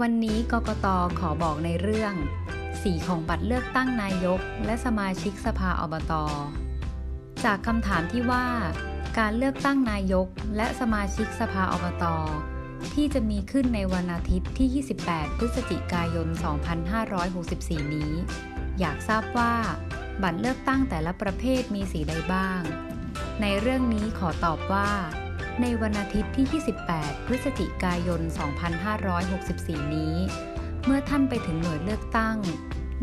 วันนี้กกตขอบอกในเรื่อง สีของบัตรเลือกตั้งนายก และสมาชิกสภาอบตจากคำถามที่ว่า การเลือกตั้งนายกและสมาชิกสภาอบตที่จะมีขึ้นในวันอาทิตย์ที่ 28 พฤศจิกายน 2564 นี้ อยากทราบว่า บัตรเลือกตั้งแต่ละประเภทมีสีใดบ้าง ในเรื่องนี้ขอตอบว่า ในวันอาทิตย์ที่ 28 พฤศจิกายน 2564 นี้ เมื่อท่านไปถึงหน่วยเลือกตั้ง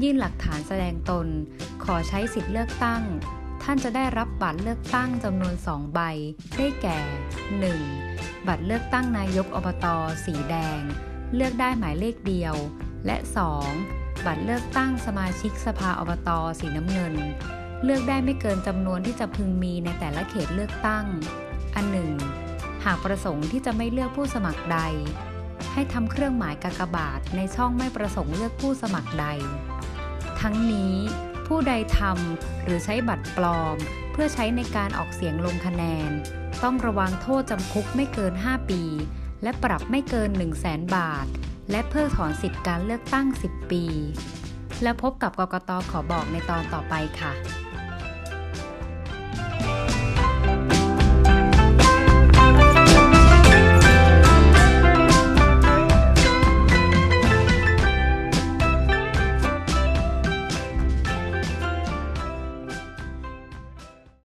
ยื่นหลักฐานแสดงตน ขอใช้สิทธิเลือกตั้ง ท่านจะได้รับบัตรเลือกตั้งจำนวน 2 ใบ ได้แก่ 1. บัตรเลือกตั้งนายกอบต สีแดง เลือกได้หมายเลขเดียว และ 2. บัตรเลือกตั้งสมาชิกสภาอบต สีน้ำเงิน เลือกได้ไม่เกินจำนวนที่จะพึงมีในแต่ละเขตเลือกตั้งอันหนึ่ง หากประสงค์ที่จะไม่เลือกผู้สมัครใด ให้ทำเครื่องหมายกากบาทในช่องไม่ประสงค์เลือกผู้สมัครใด ทั้งนี้ผู้ใดทำหรือใช้บัตรปลอม เพื่อใช้ในการออกเสียงลงคะแนน ต้องระวังโทษจำคุกไม่เกิน 5 ปี และปรับไม่เกิน 1 0 0 0 0แสนบาท และเพิกถอนสิทธิการเลือกตั้ง 10 ปี แล้วพบกับกกตขอบอกในตอนต่อไปค่ะ